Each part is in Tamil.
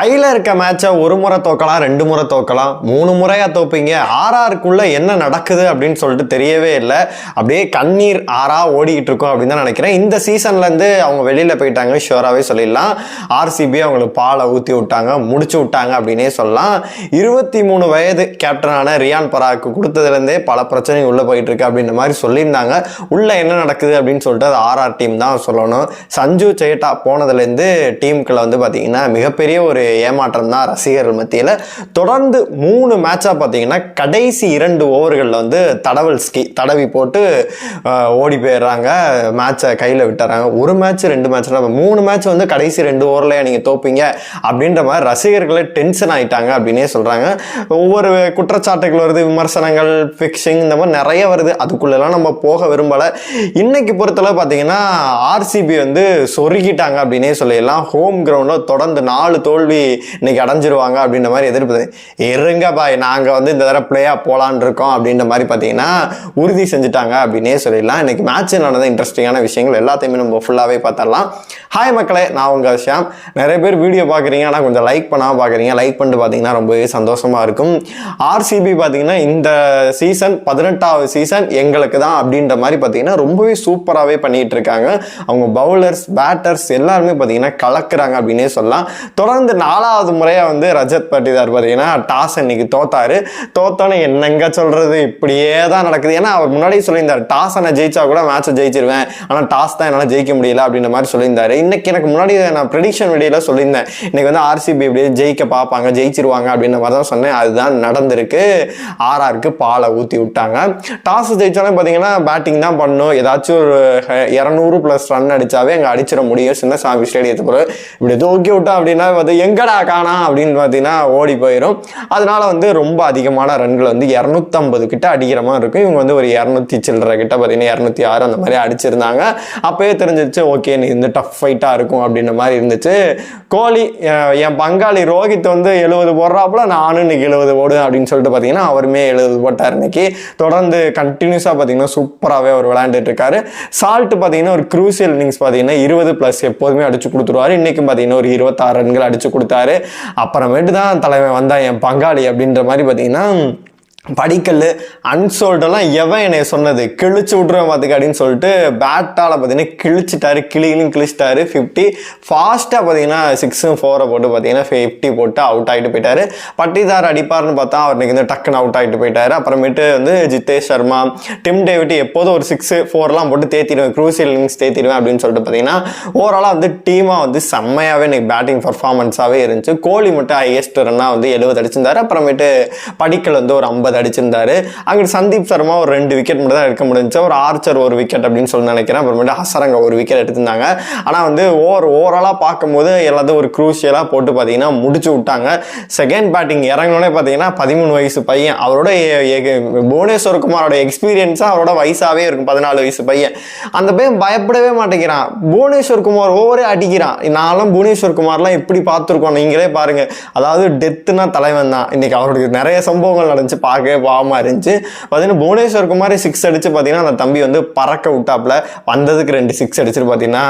கையில் இருக்க மேட்சை ஒரு முறை தோக்கலாம் ரெண்டு முறை தோக்கலாம் மூணு முறையாக தோப்பீங்க. ஆர்ஆருக்குள்ள என்ன நடக்குது அப்படின்னு சொல்லிட்டு தெரியவே இல்லை. அப்படியே கண்ணீர் ஆறா ஓடிக்கிட்டு இருக்கும் அப்படின்னு தான் நினைக்கிறேன். இந்த சீசன்லேருந்து அவங்க வெளியில் போயிட்டாங்க ஷுவராகவே சொல்லிடலாம். ஆர்சிபி அவங்களுக்கு பாலை ஊற்றி விட்டாங்க முடிச்சு விட்டாங்க அப்படின்னே சொல்லலாம். இருபத்தி மூணு வயது கேப்டனான ரியான் பராக்கு கொடுத்ததுலேருந்தே பல பிரச்சனை உள்ளே போயிட்டு இருக்கு அப்படின்ற மாதிரி சொல்லியிருந்தாங்க. உள்ள என்ன நடக்குது அப்படின்னு சொல்லிட்டு அது ஆர்ஆர் டீம் தான் சொல்லணும். சஞ்சு சேட்டா போனதுலேருந்து டீமுக்குள்ள வந்து பார்த்தீங்கன்னா மிகப்பெரிய ஒரு ஏமாற்றம் தான் ரசிகர்கள் மத்தியில். தொடர்ந்து மூணு மேட்சாக பார்த்தீங்கன்னா கடைசி இரண்டு ஓவர்களில் வந்து தடவல் ஸ்கி தடவி போட்டு ஓடி போயிடுறாங்க. மேட்சை கையில் விட்டுறாங்க. ஒரு மேட்ச் ரெண்டு மேட்ச் மூணு மேட்ச் வந்து கடைசி ரெண்டு ஓவரில் நீங்கள் தோப்பீங்க? அப்படின்ற மாதிரி ரசிகர்களே டென்ஷன் ஆகிட்டாங்க அப்படின்னே சொல்கிறாங்க ஒவ்வொரு குற்றச்சாட்டுகள் வருது விமர்சனங்கள் ஃபிக்ஷிங் இந்த மாதிரி நிறைய வருது. அதுக்குள்ளெல்லாம் நம்ம போக விரும்பலை. இன்னைக்கு பொறுத்தளவு பார்த்தீங்கன்னா ஆர்சிபி வந்து சொருகிட்டாங்க அப்படின்னே சொல்லிடலாம் ஹோம் கிரவுண்டில் தொடர்ந்து நாலு தோல்வி இன்னைக்கு அடைஞ்சிருவாங்க அப்படின்ற மாதிரி எதிர்ப்பு இருங்க பாய் நாங்கள் வந்து இந்த தடவை பிளேயாக போகலான் இருக்கோம் அப்படின்ற மாதிரி பார்த்தீங்கன்னா உறுதி செஞ்சுட்டாங்க அப்படின்னே சொல்லிடலாம். இன்னைக்கு மேட்ச் நடந்த இன்ட்ரெஸ்டிங்கான விஷயங்கள் எல்லாத்தையுமே நம்ம ஃபுல்லாகவே பார்த்தரலாம் ஹாய் மக்களே நான் உங்கள் விஷயம் நிறைய பேர் வீடியோ பார்க்குறீங்க ஆனால் கொஞ்சம் லைக் பண்ணாமல் பார்க்குறீங்க. லைக் பண்ணிட்டு பார்த்தீங்கன்னா ரொம்பவே சந்தோஷமாக இருக்கும். ஆர்சிபி பார்த்தீங்கன்னா இந்த சீசன் பதினெட்டாவது சீசன் எங்களுக்கு தான் அப்படின்ற மாதிரி பார்த்தீங்கன்னா ரொம்பவே சூப்பராகவே பண்ணிகிட்டு இருக்காங்க. அவங்க பவுலர்ஸ் பேட்டர்ஸ் எல்லாருமே பார்த்தீங்கன்னா கலக்குறாங்க அப்படின்னே சொல்லலாம். தொடர்ந்து நாலாவது முறையாக வந்து ரஜத் பட்டிதார் பார்த்தீங்கன்னா டாஸ் இன்னைக்கு தோத்தாரு. தோத்தோன்னு என்னங்க சொல்கிறது இப்படியே தான் நடக்குது. ஏன்னா அவர் முன்னாடியே சொல்லியிருந்தார் டாஸ் நான் ஜெயிச்சா கூட மேட்ச்சை ஜெயிச்சிருவேன். ஆனால் டாஸ் தான் என்னால் ஜெயிக்க முடியல அப்படின்ற மாதிரி சொல்லியிருந்தாரு. இன்னைக்கு எனக்கு முன்னாடி நான் ப்ரெடிக்ஷன் வீடியோல சொல்லியிருந்தேன் இன்னைக்கு வந்து ஆர்சிபி இப்படியே ஜெயிக்க பார்ப்பாங்க ஜெயிச்சிருவாங்க அப்படின்ற மாதிரி தான் சொன்னேன். அதுதான் நடந்திருக்கு. ஆர்ஆருக்கு பாலை ஊற்றி விட்டாங்க. டாஸ் ஜெயிச்சாலும் பார்த்தீங்கன்னா பேட்டிங் தான் பண்ணணும். ஏதாச்சும் ஒரு இரநூறு ப்ளஸ் ரன் அடித்தாவே அங்கே அடிச்சிட முடியும். சின்னசாமி ஸ்டேடியத்துக்குள்ள இப்படி தூக்கி விட்டோம் அப்படின்னா வந்து எங்கடா காணா அப்படின்னு பார்த்தீங்கன்னா ஓடி போயிடும் அதனால வந்து ரொம்ப அதிகமான ரன்கள் வந்து இரநூத்தம்பது கிட்ட அடிக்கிற மாதிரி இருக்கும். இவங்க வந்து ஒரு இரநூத்தி சில்லற கிட்ட பார்த்தீங்கன்னா இரநூத்தி ஆறு அந்த மாதிரி அடிச்சிருந்தாங்க. அப்பயே தெரிஞ்சிருச்சு ஓகே நீ இந்த டஃப் ஃபைட்டாக இருக்கும் அப்படின்ற மாதிரி இருந்துச்சு. கோலி என் பங்காளி ரோஹித் வந்து எழுபது போடுறாப்புல நானும் இன்னைக்கு எழுபது போடுவேன் அப்படின்னு சொல்லிட்டு பார்த்தீங்கன்னா அவருமே எழுபது போட்டார் இன்னைக்கு. தொடர்ந்து கண்டினியூஸாக பார்த்தீங்கன்னா சூப்பராகவே அவர் விளையாண்டுட்டு இருக்காரு. சால்ட் பார்த்தீங்கன்னா ஒரு க்ரூசியல் இன்னிங்ஸ் பார்த்தீங்கன்னா இருபது ப்ளஸ் எப்போதுமே அடிச்சு கொடுத்துருவாரு. இன்னைக்கும் பார்த்தீங்கன்னா ஒரு இருபத்தாறு ரன்கள் அடிச்சு கொடுத்தாரு. அப்புறமேட்டு தான் தலைவன் வந்தான் என் பங்காளி அப்படின்ற மாதிரி பார்த்தீங்கன்னா படிக்கல் அன்சோல்டெல்லாம் எவன் என்னை சொன்னது? கிழிச்சு விட்ருவேன் பார்த்துக்க அப்படின்னு சொல்லிட்டு பேட்டால் பார்த்தீங்கன்னா கிழிச்சிட்டாரு கிளிகளும் கிழிச்சிட்டாரு ஃபிஃப்டி ஃபாஸ்ட்டாக பார்த்தீங்கன்னா சிக்ஸும் ஃபோரை போட்டு பார்த்தீங்கன்னா ஃபிஃப்டி போட்டு அவுட் ஆகிட்டு போயிட்டாரு. பட்டிதார் அடிப்பார்னு பார்த்தா அவர் இன்னைக்கு வந்து டக்குன்னு அவுட் ஆகிட்டு போயிட்டார். அப்புறமேட்டு வந்து ஜித்தேஷ் சர்மா டிம் டேவிட் எப்போதும் ஒரு சிக்ஸு ஃபோர்லாம் போட்டு தேத்திடுவேன் க்ரூசியல் இன்னிங்ஸ் தேத்திடுவேன் அப்படின்னு சொல்லிட்டு பார்த்தீங்கன்னா ஓவராலாக வந்து டீமாக வந்து செம்மையாகவே எனக்கு பேட்டிங் பர்ஃபார்மன்ஸாகவே இருந்துச்சு. கோலி மட்டும் ஹையஸ்ட் ரன்னாக வந்து எழுபது அடிச்சிருந்தாரு. அப்புறமேட்டு படிக்கல் வந்து ஒரு ஐம்பது அடிச்சிருந்தாரு. அங்கிட்டு சந்தீப் சர்மா ஒரு ரெண்டு விக்கெட் மட்டும் தான் எடுக்க முடிஞ்சுச்சு. ஒரு ஆர்ச்சர் ஒரு விக்கெட் அப்படின்னு சொல்லி நினைக்கிறேன். அப்புறமேட்டு ஹசரங்க ஒரு விக்கெட் எடுத்திருந்தாங்க. ஆனால் வந்து ஓவர் ஓவராலாக பார்க்கும்போது எல்லாத்தையும் ஒரு க்ரூஷியலாக போட்டு பார்த்தீங்கன்னா முடிச்சு விட்டாங்க. செகண்ட் பேட்டிங் இறங்கினோடனே பார்த்தீங்கன்னா பதிமூணு வயசு பையன். அவரோட எ- புவனேஸ்வர் குமாரோட எக்ஸ்பீரியன்ஸாக அவரோட வயசாகவே இருக்கும். பதினாலு வயசு பையன். அந்த பையன் பயப்படவே மாட்டேங்கிறான். புவனேஸ்வர் குமார் ஓவரே அடிக்கிறான். நானும் புவனேஸ்வர் குமார்லாம் எப்படி பார்த்துருக்கோம் நீங்களே பாருங்கள் அதாவது டெத்துனா தலைவன் தான். இன்றைக்கி அவருக்கு நிறைய சம்பவங்கள் நடந்துச்சு. பார்க்கவே பாவமாக இருந்துச்சு. பார்த்தீங்கன்னா புவனேஸ்வர் குமார் சிக்ஸ் அடித்து பார்த்தீங்கன்னா அந்த தம்பி வந்து பறக்க விட்டாப்புல. வந்ததுக்கு ரெண்டு சிக்ஸ் அடிச்சுட்டு பார்த்தீங்கன்னா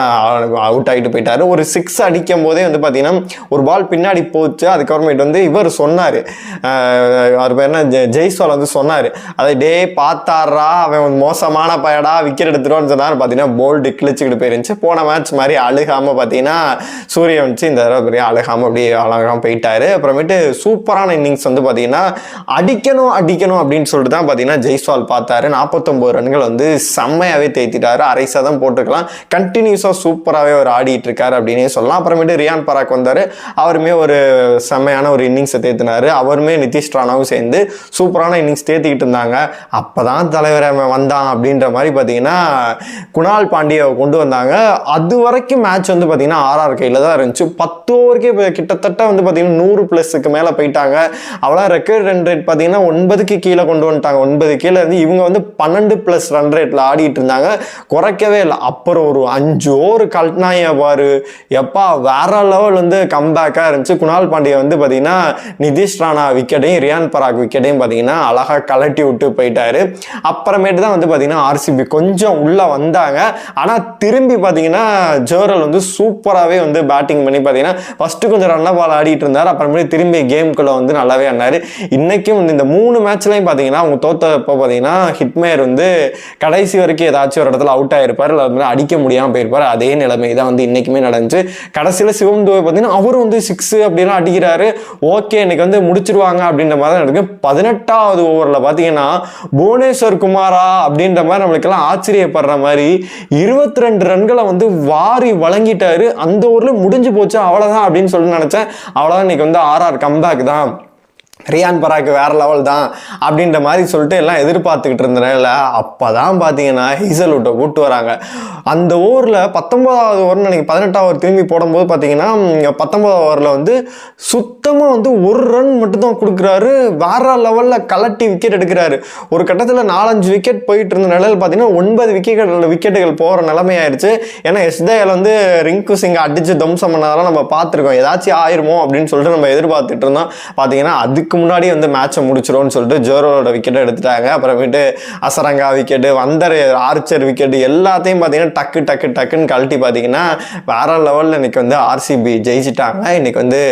அவுட் ஆகிட்டு போயிட்டார். ஒரு சிக்ஸ் அடிக்கும் போதே வந்து பார்த்தீங்கன்னா ஒரு பால் பின்னாடி போச்சு. அதுக்கப்புறமேட்டு வந்து இவர் சொன்னார். அவர் பேர் என்ன? ஜெய்ஸ்வால் வந்து சொன்னார். அதை டே பார்த்தாரா அவன் மோசமான பயடா விக்கெட் எடுத்துருவான்னு சொன்னார். பார்த்தீங்கன்னா போல்டு கிழிச்சிக்கிட்டு போயிருந்துச்சு. போன மேட்ச் மாதிரி அழுகாமல் பார்த்தீங்கன்னா சூரியன் வந்துச்சு இந்த தடவை பெரிய அழுகாமல் அப்படியே அழகாமல் போயிட்டாரு. அப்புறமேட்டு சூப்பரான இன்னிங்ஸ் வந்து பார்த்தீங்கன்னா அடிக்கணும் அடிக்கணும் அப்படின்னு சொல்லிட்டு தான் பார்த்தீங்கன்னா ஜெய்ஸ்வால் பார்த்தாரு. நாற்பத்தொம்பது ரன்கள் வந்து செம்மையாகவே தேத்திட்டாரு அரை சதம் போட்டுக்கலாம். கண்டினியூஸாக சூப்பராகவே அவர் ஆடிட்டு இருக்காரு அப்படின்னே சொல்லலாம். அப்புறமேட்டு ரியான் பராக் வந்தார். அவருமே ஒரு செம்மையான ஒரு இன்னிங்ஸை தேத்தினார் அவருமே நிதிஷ் ராணாவும் சேர்ந்து சூப்பரான இன்னிங்ஸ் தேத்திக்கிட்டு இருந்தாங்க. அப்போ தான் தலைவர் வந்தான் அப்படின்ற மாதிரி பார்த்தீங்கன்னா குணால் பாண்டியாவை கொண்டு வந்தாங்க. அது வரைக்கும் மேட்ச் வந்து பார்த்தீங்கன்னா ஆர்ஆர் கையில் தான் இருந்துச்சு. பத்து ஓவருக்கே இப்போ கிட்டத்தட்ட வந்து பார்த்தீங்கன்னா நூறு ப்ளஸுக்கு மேலே போயிட்டாங்க. அவ்வளோ ரெக்கார்ட் ரன் ரேட் பார்த்தீங்கன்னா ஒன் ஒன்பதுக்கு கீழே கொண்டு வந்துட்டாங்க. ஒன்பது கீழே இருந்து இவங்க வந்து பன்னெண்டு ப்ளஸ் ரன் ரேட்டில் ஆடிட்டு இருந்தாங்க. குறைக்கவே இல்லை. அப்புறம் ஒரு அஞ்சு ஓவர் கல்ட்னாய பாரு. எப்பா வேற லெவல் வந்து கம்பேக்காக இருந்துச்சு. குணால் பாண்டிய வந்து பார்த்தீங்கன்னா நிதிஷ் ராணா விக்கெட்டையும் ரியான் பராக் விக்கெட்டையும் பார்த்தீங்கன்னா அழகாக கலட்டி விட்டு போயிட்டாரு. அப்புறமேட்டு தான் வந்து பார்த்தீங்கன்னா ஆர்சிபி கொஞ்சம் உள்ளே வந்தாங்க. ஆனால் திரும்பி பார்த்தீங்கன்னா ஜோரல் வந்து சூப்பராகவே வந்து பேட்டிங் பண்ணி பார்த்தீங்கன்னா ஃபஸ்ட்டு கொஞ்சம் ரன்ன பால் ஆடிட்டு இருந்தார். அப்புறமேட்டு திரும்பி கேமுக்குள்ளே வந்து நல்லாவே ஆனார் இன்றைக்கும் வந்து இந்த மூணு மேட்ச்லையும் பார்த்தீங்கன்னா அவங்க தோத்தப்போ பார்த்தீங்கன்னா ஹிட்மேயர் வந்து கடைசி வரைக்கும் ஏதாச்சும் ஒரு இடத்துல அவுட் ஆயிருப்பார். இல்லை வந்து அடிக்க முடியாமல் போயிருப்பார். அதே நிலைமை தான் வந்து இன்றைக்குமே நடந்துச்சு. கடைசியில் சிவம் துவை பார்த்தீங்கன்னா அவரும் வந்து சிக்ஸு அப்படிலாம் அடிக்கிறாரு. ஓகே இன்னைக்கு வந்து முடிச்சிருவாங்க அப்படின்ற மாதிரி தான் இருக்கு பதினெட்டாவது ஓவரில் பார்த்தீங்கன்னா புவனேஸ்வர் குமாரா அப்படின்ற மாதிரி நம்மளுக்கெல்லாம் ஆச்சரியப்படுற மாதிரி இருபத்தி ரெண்டு ரன்களை வந்து வாரி வழங்கிட்டாரு. அந்த ஊரில் முடிஞ்சு போச்சு. அவ்வளோதான் அப்படின்னு சொல்லி நினச்சேன். அவ்வளோதான் இன்னைக்கு வந்து ஆர்ஆர் கம்பேக் தான். ரியான் பராக் வேற லெவல் தான் அப்படின்ற மாதிரி சொல்லிட்டு எல்லாம் எதிர்பார்த்துக்கிட்டு இருந்தனால அப்போ தான் பார்த்தீங்கன்னா ஹீசல்வுட்டை கூட்டு வராங்க. அந்த ஓவரில் பத்தொன்பதாவது ஓவர் நினைக்க பதினெட்டாவது ஓவர் திரும்பி போடும்போது பார்த்தீங்கன்னா பத்தொன்பதாவது ஓவரில் வந்து சுத்தமாக வந்து ஒரு ரன் மட்டும்தான் கொடுக்குறாரு. வேற லெவலில் கலட்டி விக்கெட் எடுக்கிறாரு. ஒரு கட்டத்தில் நாலஞ்சு விக்கெட் போயிட்டு இருந்த நிலையில் பார்த்தீங்கன்னா ஒன்பது விக்கெட்டுகள் விக்கெட்டுகள் போகிற நிலைமையாயிருச்சு ஏன்னா எஸ்தேல் வந்து ரிங்கு சிங்கை அடிச்சு தம்சம் பண்ணதெல்லாம் நம்ம பார்த்துருக்கோம். ஏதாச்சும் ஆயிருமோ அப்படின்னு சொல்லிட்டு நம்ம எதிர்பார்த்துட்டு இருந்தோம். பார்த்தீங்கன்னா அதுக்கு முன்னாடி வந்து மேட்சை முடிச்சிடும்னு சொல்லிட்டு ஜோரோட விக்கெட்டை எடுத்துட்டாங்க. அப்புறமேட்டு அசரங்கா விக்கெட்டு வந்தர் ஆர்ச்சர் விக்கெட்டு எல்லாத்தையும் பார்த்தீங்கன்னா டக்கு டக்கு டக்குன்னு கழட்டி பார்த்தீங்கன்னா வேற லெவலில் இன்றைக்கி வந்து ஆர்சிபி ஜெயிச்சிட்டாங்க. இன்னைக்கு வந்து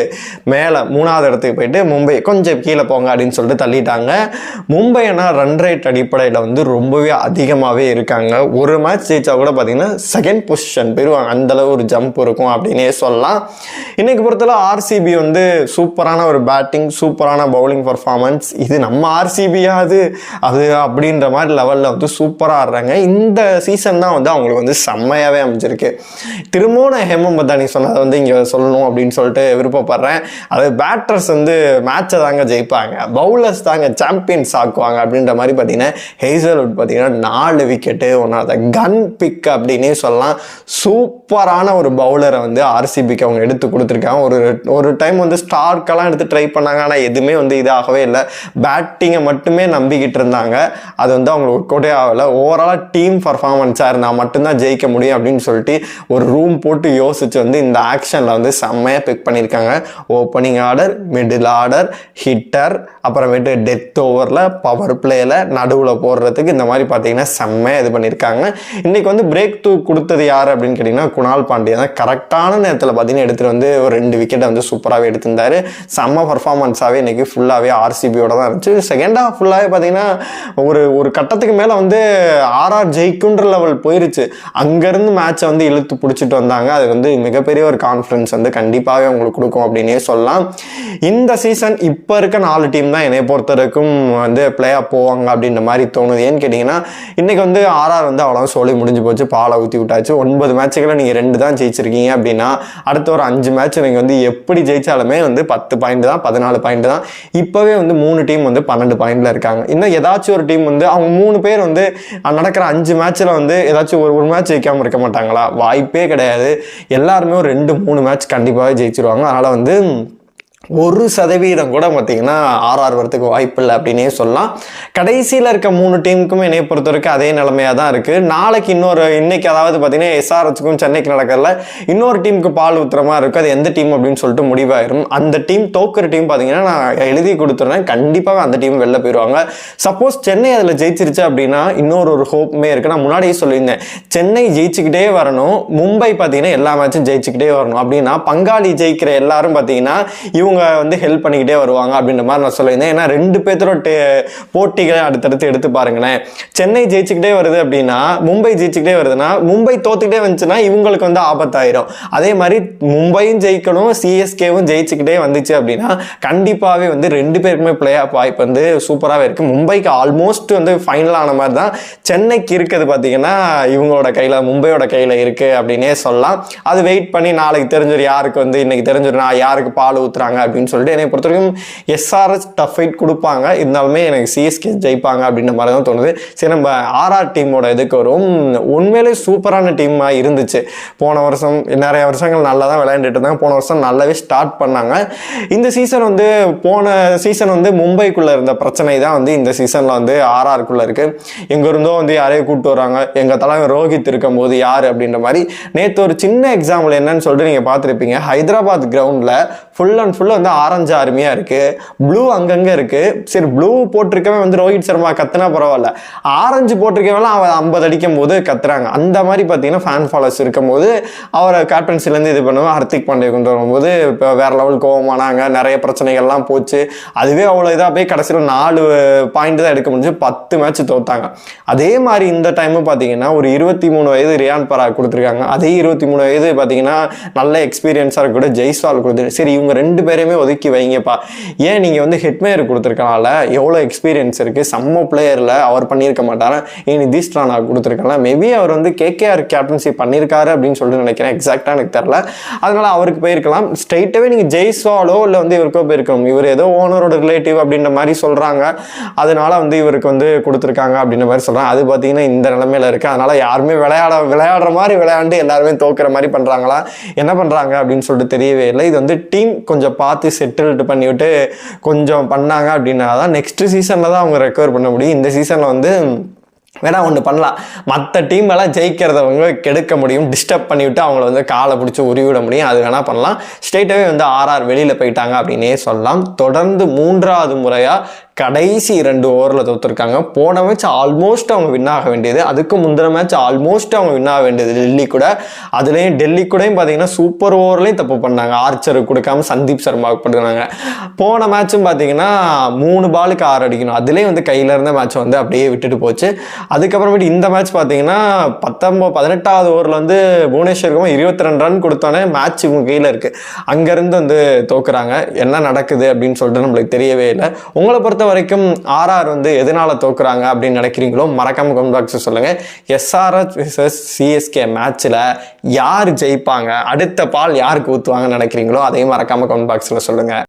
மேலே மூணாவது இடத்துக்கு போயிட்டு மும்பை கொஞ்சம் கீழே போங்க அப்படின்னு சொல்லிட்டு தள்ளிட்டாங்க. மும்பைனா ரன் ரேட் அடிப்படையில் வந்து ரொம்பவே அதிகமாகவே இருக்காங்க. ஒரு மேட்ச் ஜெயிச்சா கூட பார்த்தீங்கன்னா செகண்ட் பொசிஷன் போயிடுவாங்க அந்தளவு ஒரு ஜம்ப் இருக்கும் அப்படின்னே சொல்லலாம். இன்றைக்கி பொறுத்தளவு ஆர்சிபி வந்து சூப்பரான ஒரு பேட்டிங் சூப்பரான பவுலிங் பர்ஃபார்மன்ஸ் இது நம்ம ஆர்சிபியா அது? அது அப்படின்ற மாதிரி லெவலில் வந்து சூப்பராக ஆடுறாங்க. இந்த சீசன் தான் வந்து அவங்களுக்கு வந்து செம்மையாகவே அமைஞ்சிருக்கு. திரும்பவும் நான் ஹேமம் பத்தானி சொன்னதை வந்து இங்கே சொல்லணும் அப்படின்னு சொல்லிட்டு விருப்பப்படுறேன். அது பேட்டர்ஸ் வந்து மேட்சை தாங்க ஜெயிப்பாங்க. பவுலர்ஸ் தாங்க சாம்பியன்ஸ் ஆக்குவாங்க அப்படின்ற மாதிரி பார்த்தீங்கன்னா ஹேசல்வுட் பார்த்தீங்கன்னா நாலு விக்கெட்டு ஒன்றாவது கன் பிக் அப்படின்னே சொல்லலாம். சூப்பரான ஒரு பவுலரை வந்து ஆர்சிபிக்கு அவங்க எடுத்து கொடுத்துருக்காங்க. ஒரு ஒரு டைம் வந்து ஸ்டார்க்கெல்லாம் எடுத்து ட்ரை பண்ணாங்க. ஆனால் எதுவுமே வந்து இதாகவே இல்லை. பேட்டிங்கை மட்டுமே நம்பிக்கிட்டு இருந்தாங்க. அது வந்து அவங்களுக்கு ஒர்க் அவுட்டே ஆகலை. ஓவராலாக டீம் பர்ஃபார்மன்ஸாக இருந்தால் மட்டும்தான் ஜெயிக்க முடியும் அப்படின்னு சொல்லிட்டு ஒரு ரூம் போட்டு யோசிச்சு வந்து இந்த ஆக்ஷனில் வந்து செம்மையாக பிக் பண்ணியிருக்காங்க. Opening order middle order hitter அப்புறமேட்டு டெத் ஓவரில் பவர் பிளேயில் நடுவில் போடுறதுக்கு இந்த மாதிரி பார்த்தீங்கன்னா செம்மையாக இது பண்ணியிருக்காங்க. இன்றைக்கி வந்து பிரேக் தூ கொடுத்தது யார் அப்படின்னு கேட்டிங்கன்னா குணால் பாண்டியா தான். கரெக்டான நேரத்தில் பார்த்தீங்கன்னா எடுத்துகிட்டு வந்து ஒரு ரெண்டு விக்கெட்டை வந்து சூப்பராகவே எடுத்திருந்தார். செம்ம பர்ஃபார்மன்ஸாகவே இன்றைக்கி ஃபுல்லாகவே ஆர்சிபியோட தான் இருந்துச்சு. செகண்ட் ஹாஃப் ஃபுல்லாகவே பார்த்தீங்கன்னா ஒரு ஒரு கட்டத்துக்கு மேலே வந்து ஆர்ஆர் ஜெயிக்குன்ற லெவல் போயிருச்சு. அங்கேருந்து மேட்சை வந்து இழுத்து பிடிச்சிட்டு வந்தாங்க. அது வந்து மிகப்பெரிய ஒரு கான்ஃபிடன்ஸ் வந்து கண்டிப்பாகவே உங்களுக்கு கொடுக்கும் அப்படின்னே சொல்லலாம். இந்த சீசன் இப்போ இருக்க நாலு டீம் தான் என்னை பொறுத்த வரைக்கும் வந்து பிளே ஆஃப் போவாங்க அப்படின்ற மாதிரி தோணுது. ஏன்னு கேட்டிங்கன்னா இன்றைக்கி வந்து ஆர்ஆர் வந்து அவ்வளோ சோழி முடிஞ்சு போச்சு. பாலை ஊற்றி விட்டாச்சு. ஒன்பது மேட்சுகளை நீங்கள் ரெண்டு தான் ஜெயிச்சிருக்கீங்க அப்படின்னா அடுத்த ஒரு அஞ்சு மேட்ச் நீங்கள் வந்து எப்படி ஜெயிச்சாலுமே வந்து பத்து பாயிண்ட் தான் பதினாலு பாயிண்ட் தான். இப்போவே வந்து மூணு டீம் வந்து பன்னெண்டு பாயிண்ட்ல இருக்காங்க. இன்னும் ஏதாச்சும் ஒரு டீம் வந்து அவங்க மூணு பேர் வந்து நடக்கிற அஞ்சு மேட்ச்சில் வந்து ஏதாச்சும் ஒரு ஒரு மேட்ச் ஜெயிக்காமல் இருக்க மாட்டாங்களா? வாய்ப்பே கிடையாது. எல்லாருமே ஒரு ரெண்டு மூணு மேட்ச் கண்டிப்பாகவே ஜெயிச்சிருவாங்க. அதனால் வந்து ஒரு சதவீதம் கூட பார்த்தீங்கன்னா ஆர்ஆர் வரத்துக்கு வாய்ப்பு இல்லை அப்படின்னே சொல்லலாம். கடைசியில் இருக்க மூணு டீமுக்கும் என்னை பொறுத்த வரைக்கும் அதே நிலைமையாக தான் இருக்குது நாளைக்கு இன்னொரு இன்னைக்கு அதாவது பார்த்தீங்கன்னா எஸ்ஆர்எச்சுக்கும் சென்னைக்கு நடக்கிறதுல இன்னொரு டீமுக்கு பால் ஊத்துற மாதிரி இருக்கும். அது எந்த டீம் அப்படின்னு சொல்லிட்டு முடிவாயிரும். அந்த டீம் தோக்குற டீம் பார்த்தீங்கன்னா நான் எழுதி கொடுத்துறேன். கண்டிப்பாக அந்த டீம் வெளில போயிடுவாங்க. சப்போஸ் சென்னை அதில் ஜெயிச்சிருச்சு அப்படின்னா இன்னொரு ஒரு ஹோப்புமே இருக்குது நான் முன்னாடியே சொல்லியிருந்தேன். சென்னை ஜெயிச்சுக்கிட்டே வரணும். மும்பை பார்த்தீங்கன்னா எல்லா மேட்சும் ஜெயிச்சுக்கிட்டே வரணும். அப்படின்னா பங்காளி ஜெயிக்கிற எல்லாரும் பார்த்தீங்கன்னா இவங்க வந்து ஹெல்ப் பண்ணிக்கிட்டே வருவாங்க அப்படின்ற மாதிரி நான் சொல்லியிருந்தேன். ஏன்னா ரெண்டு பேர்த்தோட டே- போட்டிகளை அடுத்தடுத்து எடுத்து பாருங்களேன். சென்னை ஜெயிச்சுக்கிட்டே வருது அப்படின்னா மும்பை ஜெயிச்சுக்கிட்டே வருதுன்னா மும்பை தோத்துக்கிட்டே வந்துச்சுன்னா இவங்களுக்கு வந்து ஆபத்தாயிரும். அதே மாதிரி மும்பையும் ஜெயிக்கணும் சிஎஸ்கேவும் ஜெயிச்சுக்கிட்டே வந்துச்சு அப்படின்னா கண்டிப்பாகவே வந்து ரெண்டு பேருக்குமே பிளே ஆஃப் வாய்ப்பு வந்து சூப்பராகவே இருக்குது மும்பைக்கு ஆல்மோஸ்ட் வந்து ஃபைனல் ஆன மாதிரி தான் சென்னைக்கு இருக்கிறது பார்த்தீங்கன்னா இவங்களோட கையில் மும்பையோட கையில் இருக்குது அப்படின்னே சொல்லலாம். அது வெயிட் பண்ணி நாளைக்கு தெரிஞ்சிடும் யாருக்கு வந்து இன்னைக்கு தெரிஞ்சிடும் நான் யாருக்கு பால் ஊற்றுறாங்க அப்படின்னு சொல்லிட்டு என்னை பொறுத்த வரைக்கும் எஸ்ஆர்எஸ் டஃப் ஃபைட் கொடுப்பாங்க. இருந்தாலுமே எனக்கு சிஎஸ்கே ஜெயிப்பாங்க அப்படின்ற மாதிரி தான் தோணுது. சரி நம்ம ஆர்ஆர் டீமோட இதுக்கு வரும். உண்மையிலே சூப்பரான டீமாக இருந்துச்சு. போன வருஷம் நிறைய வருஷங்கள் நல்லா தான் விளையாண்டுட்டு இருந்தாங்க. போன வருஷம் நல்லாவே ஸ்டார்ட் பண்ணாங்க. இந்த சீசன் வந்து போன சீசன் வந்து மும்பைக்குள்ளே இருந்த பிரச்சனை தான் வந்து இந்த சீசனில் வந்து ஆர்ஆருக்குள்ளே இருக்குது எங்கே இருந்தோ வந்து யாரையும் கூப்பிட்டு வராங்க. எங்கள் தலைவர் ரோஹித் இருக்கும்போது யார் அப்படின்ற மாதிரி. நேற்று ஒரு சின்ன எக்ஸாம்பிள் என்னன்னு சொல்லிட்டு நீங்கள் பார்த்துருப்பீங்க. ஹைதராபாத் கிரவுண்டில் ஃபுல் அண்ட் ஃபுல் வந்து ஆரஞ்சு அருமையாக இருக்குது ப்ளூ அங்கங்கே இருக்குது சரி ப்ளூ போட்டிருக்கவே வந்து ரோஹித் சர்மா கத்துனா பரவாயில்ல. ஆரஞ்சு போட்டிருக்கவெல்லாம் அவன் ஐம்பது அடிக்கும் போது கத்துறாங்க. அந்த மாதிரி பார்த்தீங்கன்னா ஃபேன் ஃபாலோஸ் இருக்கும்போது அவரை கேப்டன்சிலேருந்து இது பண்ணுவோம் ஹர்திக் பாண்டே கொண்டு வரும்போது இப்போ வேற லெவல் கோவமானாங்க. நிறைய பிரச்சனைகள்லாம் போச்சு. அதுவே அவ்வளோ இதாக போய் கடைசியில் நாலு பாயிண்ட் தான் எடுக்க முடிஞ்சு பத்து மேட்ச் தோத்தாங்க. அதே மாதிரி இந்த டைமு பார்த்தீங்கன்னா ஒரு இருபத்தி மூணு வயது ரியான் பரா கொடுத்துருக்காங்க. அதே இருபத்தி மூணு வயது பார்த்தீங்கன்னா நல்ல எக்ஸ்பீரியன்ஸாக இருக்கக்கூடிய ஜெய்ஸ்வால் கொடுத்துரு சரி இவங்க ரெண்டு பேரையுமே ஒதுக்கி வைங்கப்பா. ஏன் நீங்கள் வந்து ஹெட்மேயர் கொடுத்துருக்கனால எவ்வளோ எக்ஸ்பீரியன்ஸ் இருக்குது செம்ம பிளேயரில் அவர் பண்ணியிருக்க மாட்டார்? ஏன் நிதிஷ் கொடுத்துருக்கலாம் மேபி அவர் வந்து கேகேஆர் கேப்டன்சி பண்ணியிருக்காரு அப்படின்னு சொல்லிட்டு நினைக்கிறேன். எக்ஸாக்டாக எனக்கு தெரில அதனால் அவருக்கு போயிருக்கலாம். ஸ்ட்ரைட்டாகவே நீங்கள் ஜெய்ஸ்வாலோ இல்லை வந்து இவருக்கோ போயிருக்கணும் இவர் ஏதோ ஓனரோட ரிலேட்டிவ் அப்படின்ற மாதிரி சொல்கிறாங்க அதனால் வந்து இவருக்கு வந்து கொடுத்துருக்காங்க அப்படின்ற மாதிரி சொல்கிறாங்க அது பார்த்தீங்கன்னா இந்த நிலமையில இருக்குது அதனால் யாருமே விளையாட விளையாடுற மாதிரி விளையாண்டு எல்லாருமே தோக்குற மாதிரி பண்ணுறாங்களா என்ன பண்ணுறாங்க அப்படின்னு சொல்லிட்டு தெரியவே இல்லை. இது வந்து டீம் கொஞ்சம் பார்த்து செட்டில்டு பண்ணிவிட்டு கொஞ்சம் பண்ணாங்க அப்படின்னா தான் நெக்ஸ்ட் சீசனில் தான் அவங்க ரெக்கவர் பண்ண முடியும். இந்த சீசனில் வந்து வேணா ஒன்று பண்ணலாம். மற்ற டீம் எல்லாம் ஜெயிக்கிறதவங்க கெடுக்க முடியும். டிஸ்டர்ப் பண்ணிவிட்டு அவங்கள வந்து காலை பிடிச்சி உருவிட முடியும். அது வேணால் பண்ணலாம். ஸ்ட்ரெயிட்டாகவே வந்து ஆர்ஆர் வெளியில் போயிட்டாங்க அப்படின்னே சொல்லலாம். தொடர்ந்து மூன்றாவது முறையாக கடைசி ரெண்டு ஓவரில் தோத்துருக்காங்க. போன மேட்ச் ஆல்மோஸ்ட் அவங்க வின் ஆக வேண்டியது. அதுக்கு முந்தின மேட்ச் ஆல்மோஸ்ட் அவங்க வின் ஆக வேண்டியது டெல்லி கூட. அதுலேயும் டெல்லி கூடயும் பார்த்தீங்கன்னா சூப்பர் ஓவர்லேயும் தப்பு பண்ணாங்க. ஆர்ச்சருக்கு கொடுக்காம சந்தீப் சர்மாவுக்கு பண்ணுறாங்க போன மேட்சும் பார்த்தீங்கன்னா மூணு பாலுக்கு ஆறு அடிக்கணும். அதுலேயும் வந்து கையில் இருந்த மேட்ச் வந்து அப்படியே விட்டுட்டு போச்சு. அதுக்கப்புறமேட்டு இந்த மேட்ச் பார்த்தீங்கன்னா பத்தொம்பது பதினெட்டாவது ஓவரில் வந்து புவனேஸ்வருக்கும் இருபத்தி ரெண்டு ரன் கொடுத்தோன்னே மேட்ச் இவங்க கையில் இருக்குது அங்கேருந்து வந்து தோக்குறாங்க. என்ன நடக்குது அப்படின்னு சொல்லிட்டு நம்மளுக்கு தெரியவே இல்லை. உங்களை பொறுத்த வரைக்கும் ஆர்ஆர் வந்து எதனால தோக்குறாங்க அப்படின்னு நினைக்கிறீங்களோ மறக்காம கமெண்ட் பாக்ஸ் சொல்லுங்க. எஸ்ஆர்எஸ் விசஸ் சிஎஸ்கே மேட்ச்ல யார் ஜெயிப்பாங்க? அடுத்த பால் யாருக்கு ஊத்துவாங்கன்னு நினைக்கிறீங்களோ அதையும் மறக்காம கமெண்ட் பாக்ஸில் சொல்லுங்க.